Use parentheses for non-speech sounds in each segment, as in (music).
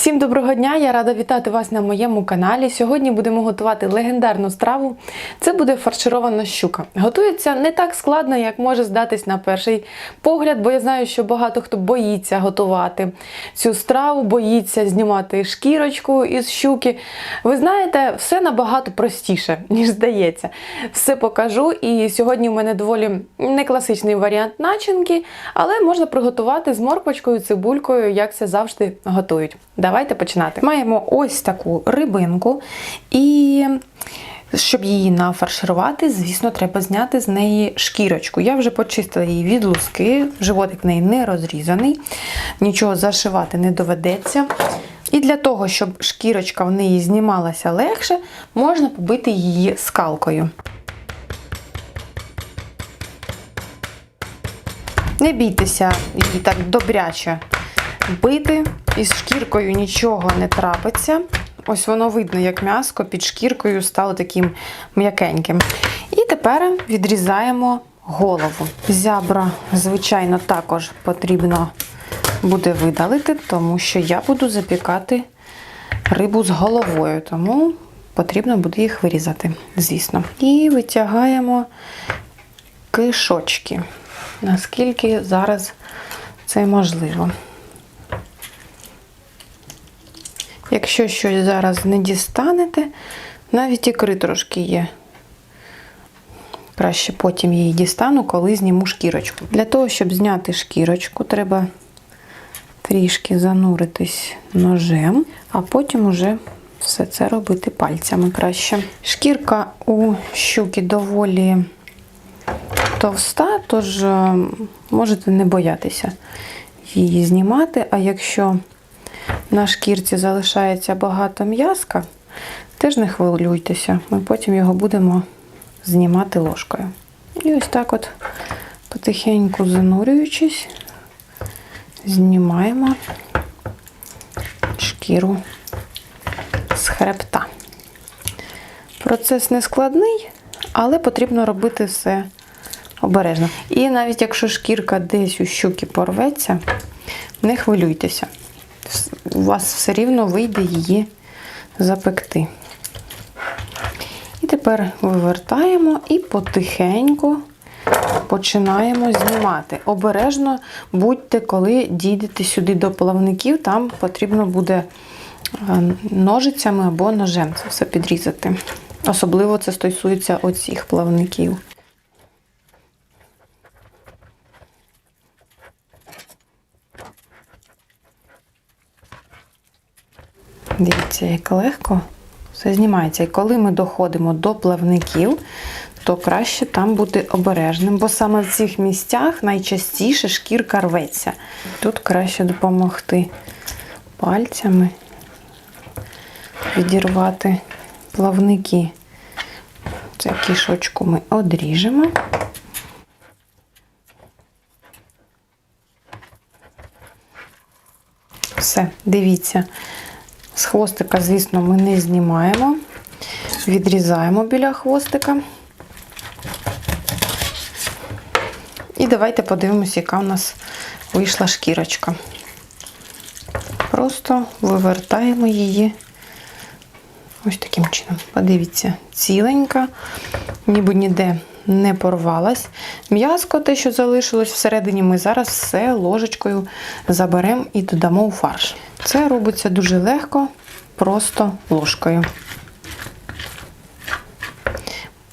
Всім доброго дня! Я рада вітати вас на моєму каналі. Сьогодні будемо готувати легендарну страву. Це буде фарширована щука. Готується не так складно, як може здатись на перший погляд, бо я знаю, що багато хто боїться готувати цю страву, боїться знімати шкірочку із щуки. Ви знаєте, все набагато простіше, (laughs) ніж здається. Все покажу. І сьогодні у мене доволі не класичний варіант начинки, але можна приготувати з морквочкою, цибулькою, як це завжди готують. Давайте починати. Маємо ось таку рибинку, і щоб її нафарширувати, звісно, треба зняти з неї шкірочку. Я вже почистила її від луски, животик в неї не розрізаний, нічого зашивати не доведеться. І для того, щоб шкірочка в неї знімалася легше, можна побити її скалкою. Не бійтеся її так добряче бити. Із шкіркою нічого не трапиться. Ось воно видно, як м'яско під шкіркою стало таким м'якеньким. І тепер відрізаємо голову. Зябра, звичайно, також потрібно буде видалити, тому що я буду запікати рибу з головою, тому потрібно буде їх вирізати, звісно. І витягаємо кишочки, наскільки зараз це можливо. Якщо щось зараз не дістанете, навіть ікри трошки є. Краще потім її дістану, коли зніму шкірочку. Для того, щоб зняти шкірочку, треба трішки зануритись ножем, а потім уже все це робити пальцями краще. Шкірка у щуки доволі товста, тож е, можете не боятися її знімати, а якщо на шкірці залишається багато м'язка, теж не хвилюйтеся, ми потім його будемо знімати ложкою. І ось так от потихеньку занурюючись, знімаємо шкіру з хребта. Процес не складний, але потрібно робити все обережно. І навіть якщо шкірка десь у щуки порветься, не хвилюйтеся у вас все рівно вийде її запекти. І тепер вивертаємо і потихеньку починаємо знімати. Обережно будьте, коли дійдете сюди до плавників, там потрібно буде ножицями або ножем це все підрізати. Особливо це стосується оцих плавників. Дивіться, як легко все знімається. І коли ми доходимо до плавників, то краще там бути обережним, бо саме в цих місцях найчастіше шкірка рветься. Тут краще допомогти пальцями відірвати плавники. Це кішочку ми одріжемо. Все, дивіться. З хвостика, звісно, ми не знімаємо, відрізаємо біля хвостика. І давайте подивимося, яка у нас вийшла шкірочка. Просто вивертаємо її ось таким чином. Подивіться, ціленька, ніби ніде не порвалась. М'язко, те, що залишилось всередині, ми зараз все ложечкою заберемо і додамо у фарш. Це робиться дуже легко, просто ложкою.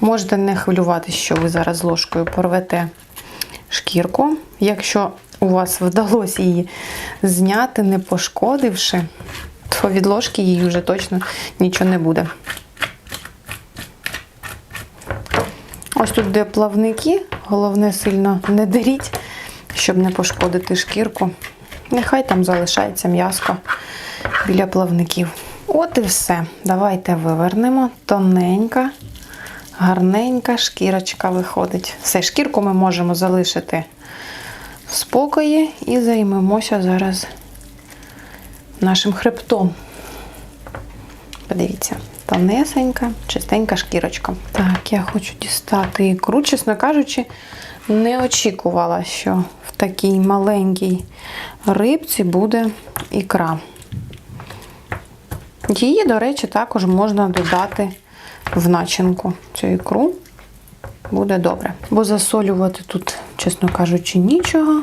Можете не хвилюватися, що ви зараз ложкою порвете шкірку. Якщо у вас вдалося її зняти, не пошкодивши, то від ложки їй вже точно нічого не буде. Ось тут, де плавники, головне сильно не деріть, щоб не пошкодити шкірку. Нехай там залишається м'яско біля плавників. От і все. Давайте вивернемо. Тоненька, гарненька шкірочка виходить. Все, шкірку ми можемо залишити в спокої і займемося зараз нашим хребтом. Подивіться, тонесенька, чистенька шкірочка. Так, я хочу дістати ікру. Чесно кажучи, не очікувала, що в такій маленькій рибці буде ікра. Її, до речі, також можна додати в начинку цю ікру. Буде добре. Бо засолювати тут, чесно кажучи, нічого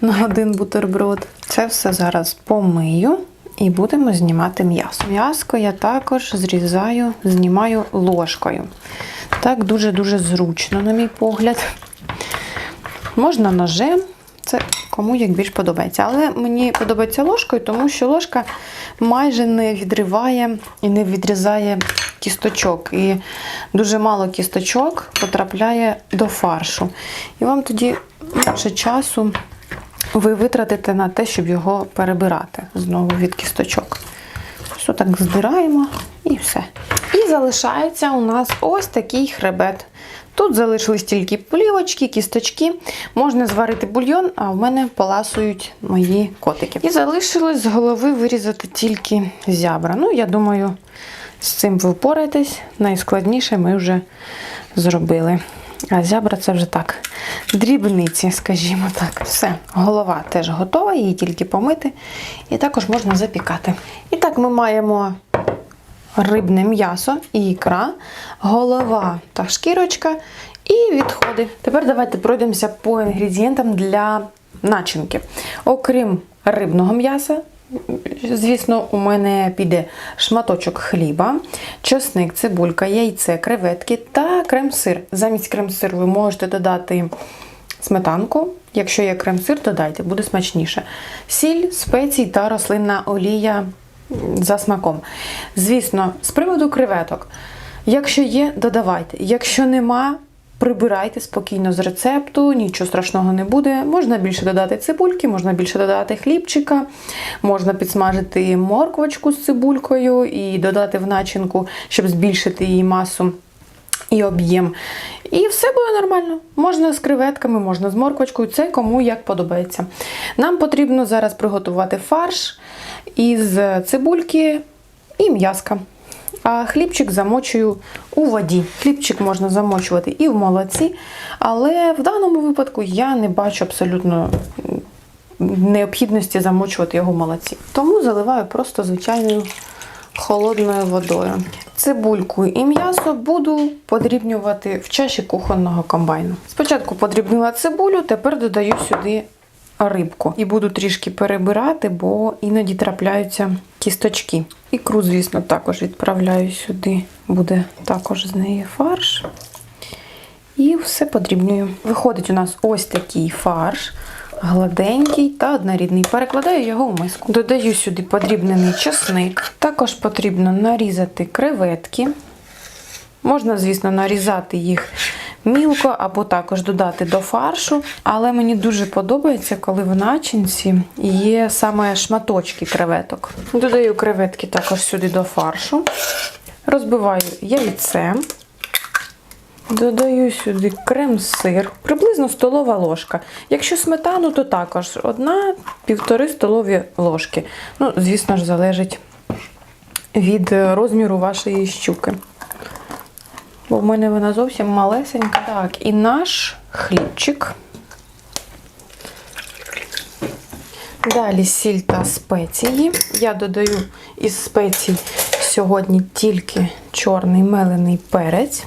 на один бутерброд. Це все зараз помию і будемо знімати м'ясо. М'яско я також зрізаю, знімаю ложкою. Так дуже-дуже зручно, на мій погляд. Можна ножем, це кому як більш подобається. Але мені подобається ложкою, тому що ложка майже не відриває і не відрізає кісточок. І дуже мало кісточок потрапляє до фаршу. І вам тоді менше часу ви витратите на те, щоб його перебирати знову від кісточок. Все так здираємо і все. І залишається у нас ось такий хребет. Тут залишились тільки плівочки, кісточки. Можна зварити бульйон, а в мене поласують мої котики. І залишилось з голови вирізати тільки зябра. Ну, я думаю, з цим ви впораєтесь. Найскладніше ми вже зробили. А зябра це вже так. Дрібниці, скажімо так. Все, голова теж готова, її тільки помити. І також можна запікати. І так ми маємо рибне м'ясо і ікра, голова та шкірочка і відходи. Тепер давайте пройдемося по інгредієнтам для начинки. Окрім рибного м'яса, звісно, у мене піде шматочок хліба, чесник, цибулька, яйце, креветки та крем-сир. Замість крем-сир ви можете додати сметанку. Якщо є крем-сир, додайте, буде смачніше. Сіль, спеції та рослинна олія за смаком. Звісно, з приводу креветок. Якщо є, додавайте. Якщо нема, прибирайте спокійно з рецепту, нічого страшного не буде. Можна більше додати цибульки, можна більше додати хлібчика, можна підсмажити морквочку з цибулькою і додати в начинку, щоб збільшити її масу і об'єм. І все буде нормально. Можна з креветками, можна з морквочкою, це кому як подобається. Нам потрібно зараз приготувати фарш із цибульки і м'яска. А хлібчик замочую у воді. Хлібчик можна замочувати і в молоці, але в даному випадку я не бачу абсолютно необхідності замочувати його в молоці. Тому заливаю просто звичайною холодною водою. Цибульку і м'ясо буду подрібнювати в чаші кухонного комбайну. Спочатку подрібнила цибулю, тепер додаю сюди рибку. І буду трішки перебирати, бо іноді трапляються кісточки. Ікру, звісно, також відправляю сюди. Буде також з неї фарш. І все подрібнюю. Виходить у нас ось такий фарш. Гладенький та однорідний. Перекладаю його в миску. Додаю сюди подрібнений чесник. Також потрібно нарізати креветки. Можна, звісно, нарізати їх мілко або також додати до фаршу. Але мені дуже подобається, коли в начинці є саме шматочки креветок. Додаю креветки також сюди до фаршу. Розбиваю яйце. Додаю сюди крем-сир, приблизно столова ложка. Якщо сметану, то також одна-півтори столові ложки. Ну, звісно ж, залежить від розміру вашої щуки. Бо в мене вона зовсім малесенька. Так, і наш хлібчик. Далі сіль та спеції. Я додаю із спецій сьогодні тільки чорний мелений перець.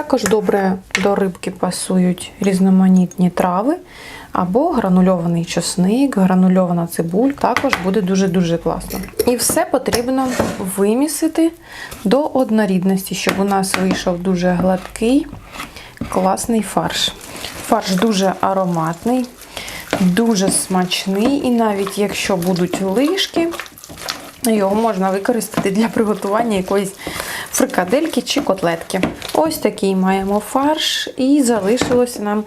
Також добре до рибки пасують різноманітні трави або гранульований чесник, гранульована цибуль. Також буде дуже-дуже класно. І все потрібно вимісити до однорідності, щоб у нас вийшов дуже гладкий, класний фарш. Фарш дуже ароматний, дуже смачний, і навіть якщо будуть лишки, його можна використати для приготування якоїсь фрикадельки чи котлетки. Ось такий маємо фарш, і залишилося нам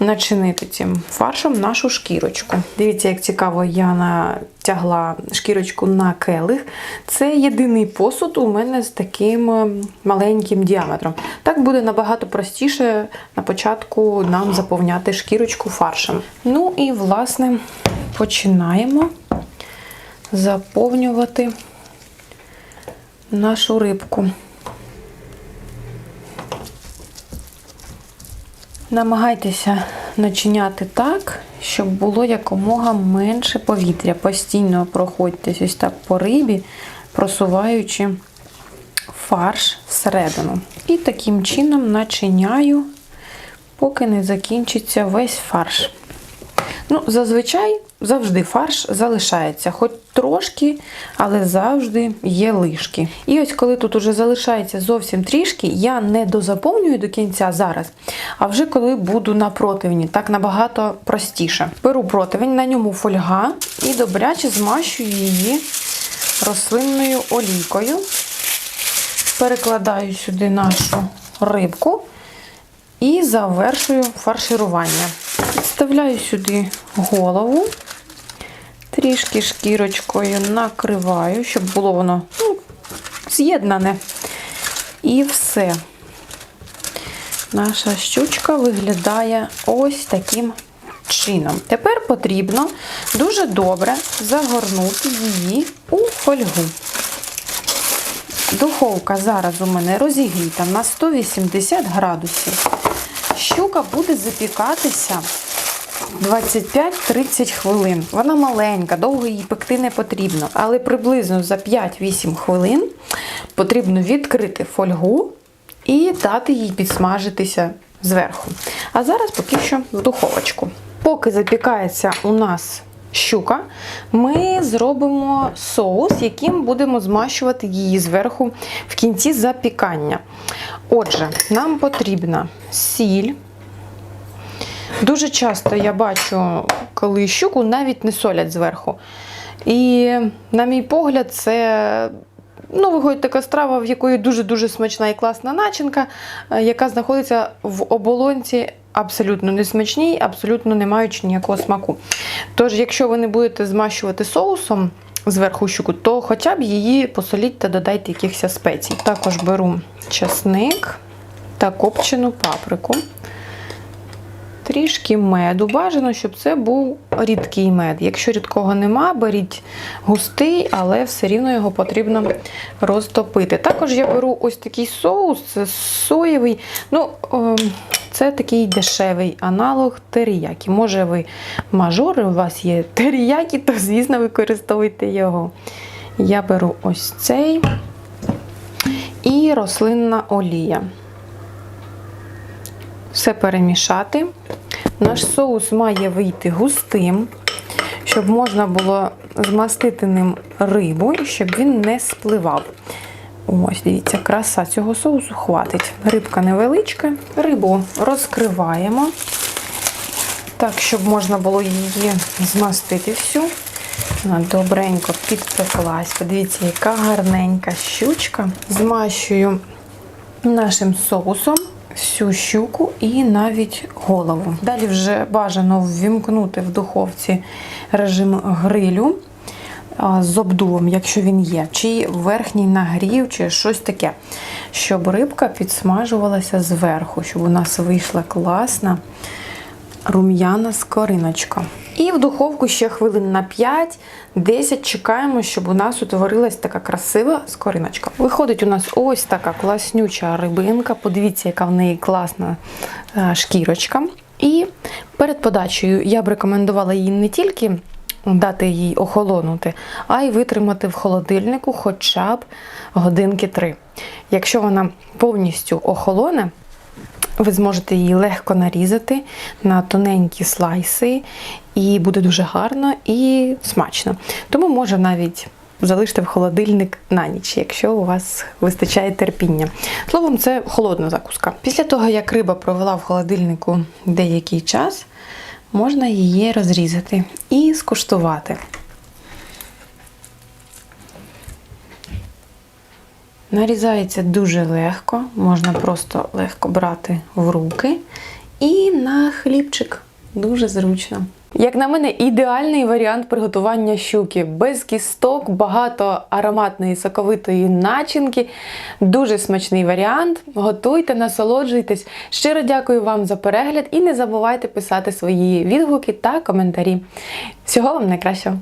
начинити цим фаршем нашу шкірочку. Дивіться, як цікаво, я натягла шкірочку на келих. Це єдиний посуд у мене з таким маленьким діаметром. Так буде набагато простіше на початку нам заповняти шкірочку фаршем. Ну і, власне, починаємо заповнювати нашу рибку. Намагайтеся начиняти так, щоб було якомога менше повітря. Постійно проходьтесь ось так по рибі, просуваючи фарш всередину. І таким чином начиняю, поки не закінчиться весь фарш. Ну, зазвичай завжди фарш залишається, хоч трошки, але завжди є лишки. І ось коли тут уже залишається зовсім трішки, я не дозаповнюю до кінця зараз, а вже коли буду на противні, так набагато простіше. Беру противень, на ньому фольга і добряче змащую її рослинною олійкою. Перекладаю сюди нашу рибку і завершую фарширування. Підставляю сюди голову, трішки шкірочкою накриваю, щоб було воно ну, з'єднане. І все. Наша щучка виглядає ось таким чином. Тепер потрібно дуже добре загорнути її у фольгу. Духовка зараз у мене розігріта на 180 градусів. Щука буде запікатися 25-30 хвилин. Вона маленька, довго її пекти не потрібно, але приблизно за 5-8 хвилин потрібно відкрити фольгу і дати їй підсмажитися зверху. А зараз поки що в духовочку. Поки запікається у нас щука, ми зробимо соус, яким будемо змащувати її зверху в кінці запікання. Отже, нам потрібна сіль. Дуже часто я бачу, коли щуку навіть не солять зверху. І, на мій погляд, це ну, виходить така страва, в якої дуже-дуже смачна і класна начинка, е, яка знаходиться в оболонці абсолютно не смачній, абсолютно не маючи ніякого смаку. Тож, якщо ви не будете змащувати соусом зверху щуку, то хоча б її посоліть та додайте якихось спецій. Також беру часник та копчену паприку. Трішки меду. Бажано, щоб це був рідкий мед. Якщо рідкого нема, беріть густий, але все рівно його потрібно розтопити. Також я беру ось такий соус, це соєвий. Ну, ем, це такий дешевий аналог теріякі. Може, ви мажори, у вас є теріякі, то, звісно, використовуйте його. Я беру ось цей і рослинна олія. Все перемішати. Наш соус має вийти густим, щоб можна було змастити ним рибу, і щоб він не спливав. Ось, дивіться, краса цього соусу хватить. Рибка невеличка, рибу розкриваємо, так, щоб можна було її змастити всю. Вона добренько підпеклась. Подивіться, яка гарненька щучка. Змащую нашим соусом всю щуку і навіть голову. Далі вже бажано ввімкнути в духовці режим грилю з обдувом, якщо він є, чи верхній нагрів, чи щось таке, щоб рибка підсмажувалася зверху, щоб у нас вийшла класна рум'яна скориночка. І в духовку ще хвилин на 5-10 чекаємо, щоб у нас утворилась така красива скориночка. Виходить у нас ось така класнюча рибинка. Подивіться, яка в неї класна е, шкірочка. І перед подачею я б рекомендувала її не тільки дати їй охолонути, а й витримати в холодильнику хоча б годинки 3. Якщо вона повністю охолоне, ви зможете її легко нарізати на тоненькі слайси, і буде дуже гарно і смачно. Тому може навіть залишити в холодильник на ніч, якщо у вас вистачає терпіння. Словом, це холодна закуска. Після того, як риба провела в холодильнику деякий час, можна її розрізати і скуштувати. Нарізається дуже легко, можна просто легко брати в руки і на хлібчик. Дуже зручно. Як на мене, ідеальний варіант приготування щуки. Без кісток, багато ароматної соковитої начинки. Дуже смачний варіант. Готуйте, насолоджуйтесь. Щиро дякую вам за перегляд і не забувайте писати свої відгуки та коментарі. Всього вам найкращого!